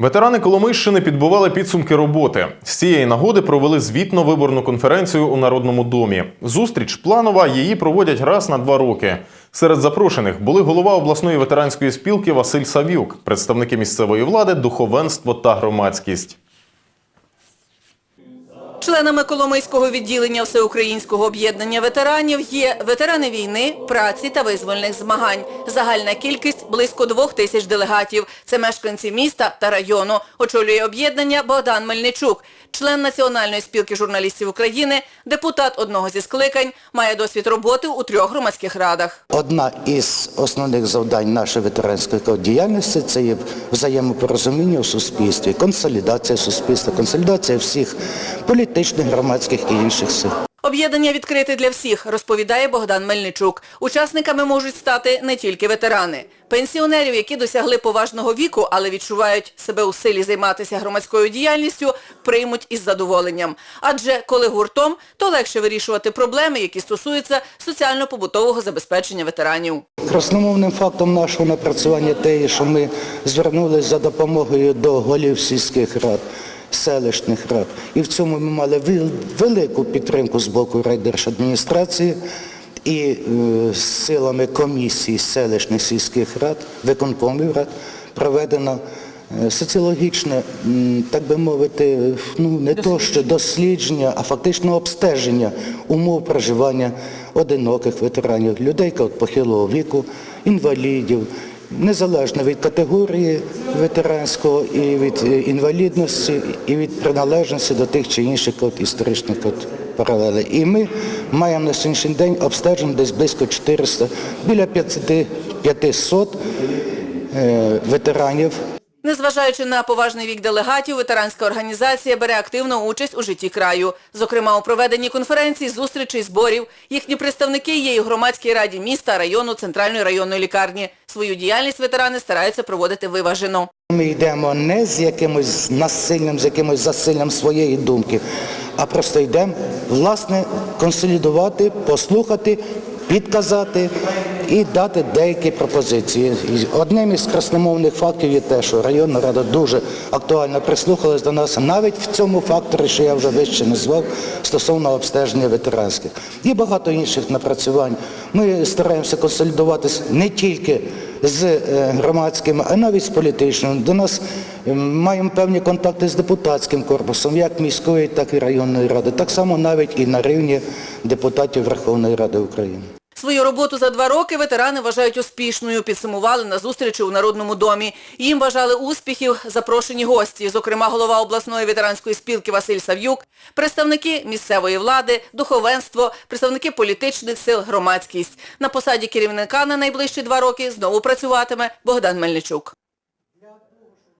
Ветерани Коломийщини підбували підсумки роботи. З цієї нагоди провели звітно-виборну конференцію у Народному домі. Зустріч планова, її проводять раз на два роки. Серед запрошених були голова обласної ветеранської спілки Василь Савюк, представники місцевої влади, духовенство та громадськість. Членами Коломийського відділення Всеукраїнського об'єднання ветеранів є ветерани війни, праці та визвольних змагань. Загальна кількість – близько двох тисяч делегатів. Це мешканці міста та району. Очолює об'єднання Богдан Мельничук. Член Національної спілки журналістів України, депутат одного зі скликань, має досвід роботи у трьох громадських радах. Одна із основних завдань нашої ветеранської діяльності це є взаємопорозуміння у суспільстві, консолідація суспільства, консолідація всіх політичних, громадських і інших сил. Об'єднання відкрите для всіх, розповідає Богдан Мельничук. Учасниками можуть стати не тільки ветерани. Пенсіонерів, які досягли поважного віку, але відчувають себе у силі займатися громадською діяльністю, приймуть із задоволенням. Адже коли гуртом, то легше вирішувати проблеми, які стосуються соціально-побутового забезпечення ветеранів. Основним фактом нашого напрацювання те, що ми звернулися за допомогою до голів сільських рад, селищних рад. І в цьому ми мали велику підтримку з боку райдержадміністрації і е, силами комісії селищних сільських рад, виконкомів рад проведено е, соціологічне, так би мовити, ну не то що дослідження, а фактично обстеження умов проживання одиноких ветеранів, людей похилого віку, інвалідів, незалежно від категорії ветеранського і від е, інвалідності, і від приналежності до тих чи інших історичних паралелей. І ми маємо на сьогоднішній день обстежено десь близько 400, біля 50 500 е, ветеранів Незважаючи на поважний вік делегатів, ветеранська організація бере активну участь у житті краю. Зокрема, у проведенні конференцій, зустрічей, зборів. Їхні представники є і у громадській раді міста, району, центральної районної лікарні. Свою діяльність ветерани стараються проводити виважено. Ми йдемо не з якимось насиллям, з якимось засиллям своєї думки, а просто йдемо, власне, консолідувати, послухати, підказати і дати деякі пропозиції. І Одним із красномовних фактів є те, що районна рада дуже актуально прислухалась до нас навіть в цьому факторі, що я вже вище назвав, стосовно обстеження ветеранських. Є багато інших напрацювань. Ми стараємося консолідуватися не тільки з е, громадським, а навіть з політичним. До нас маємо певні контакти з депутатським корпусом, як міської, так і районної ради. Так само навіть і на рівні депутатів Верховної Ради України. Свою роботу за два роки ветерани вважають успішною, підсумували на зустрічі у Народному домі. Їм бажали успіхів запрошені гості, зокрема голова обласної ветеранської спілки Василь Сав'юк, представники місцевої влади, духовенство, представники політичних сил, громадськість. На посаді керівника на найближчі два роки знову працюватиме Богдан Мельничук.